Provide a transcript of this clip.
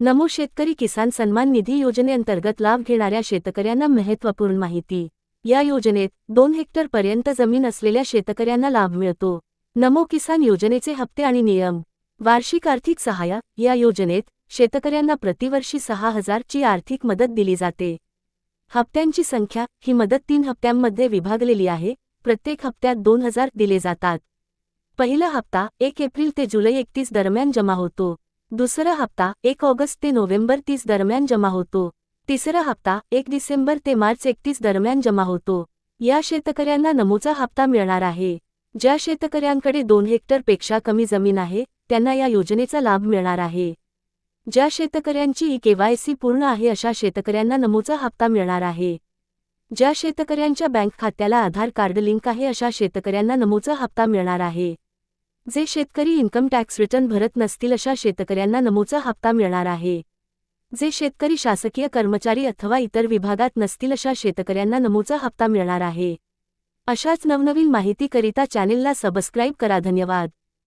नमो शेतकरी किसान सन्मान निधी योजनेअंतर्गत लाभ घेणाऱ्या शेतकऱ्यांना महत्त्वपूर्ण माहिती. या योजनेत दोन हेक्टरपर्यंत जमीन असलेल्या शेतकऱ्यांना लाभ मिळतो. नमो किसान योजनेचे हप्ते आणि नियम. वार्षिक आर्थिक सहाय्य. या योजनेत शेतकऱ्यांना प्रतिवर्षी सहा हजारची आर्थिक मदत दिली जाते. हप्त्यांची संख्या ही मदत तीन हप्त्यांमध्ये विभागलेली आहे. प्रत्येक हप्त्यात दोन हजार दिले जातात. पहिला हप्ता एक एप्रिल ते जुलै एकतीस दरम्यान जमा होतो. दुसरा हप्ता एक ऑगस्ट ते नोव्हेंबर तीस दरम्यान जमा होतो. तिसरा हप्ता एक डिसेंबर ते मार्च एकतीस दरम्यान जमा होतो. या शेतकऱ्यांना नमूचा हप्ता मिळणार आहे. ज्या शेतकऱ्यांकडे दोन हेक्टरपेक्षा कमी जमीन आहे त्यांना या योजनेचा लाभ मिळणार आहे. ज्या शेतकऱ्यांची ई केवायसी पूर्ण आहे अशा शेतकऱ्यांना नमूचा हप्ता मिळणार आहे. ज्या शेतकऱ्यांच्या बँक खात्याला आधार कार्ड लिंक आहे अशा शेतकऱ्यांना नमूचा हप्ता मिळणार आहे. जे शेतकरी इन्कम टॅक्स रिटर्न भरत नसतील अशा शेतकऱ्यांना नमूचा हप्ता मिळणार आहे. जे शेतकरी शासकीय कर्मचारी अथवा इतर विभागात नसतील अशा शेतकऱ्यांना नमूचा हप्ता मिळणार आहे. अशाच नवनवीन माहितीकरिता चॅनेलला सबस्क्राईब करा. धन्यवाद.